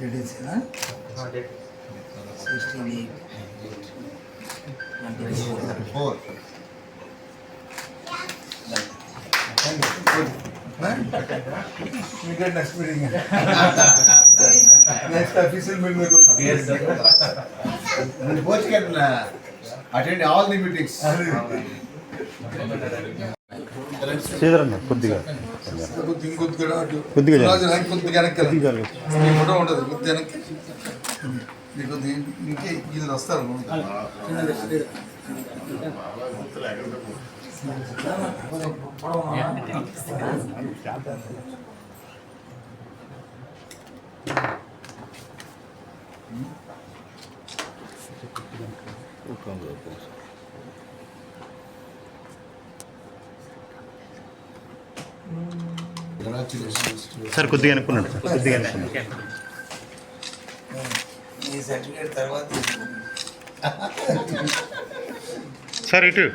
details sixteen eight twenty four four మీకు next meeting next official meeting uh, attend all the meetings. శ్రీధరన్న కొద్దిగా. కొద్దిగా కొద్దిగా కొద్దిగా కొద్దిగా మీకు కొద్దిగా ఇంకే వీళ్ళు వస్తారు. సార్ కొద్దిగా అనుకున్నాడు. సార్. కొద్దిగా అనుకున్నాడు సార్ ఇటు.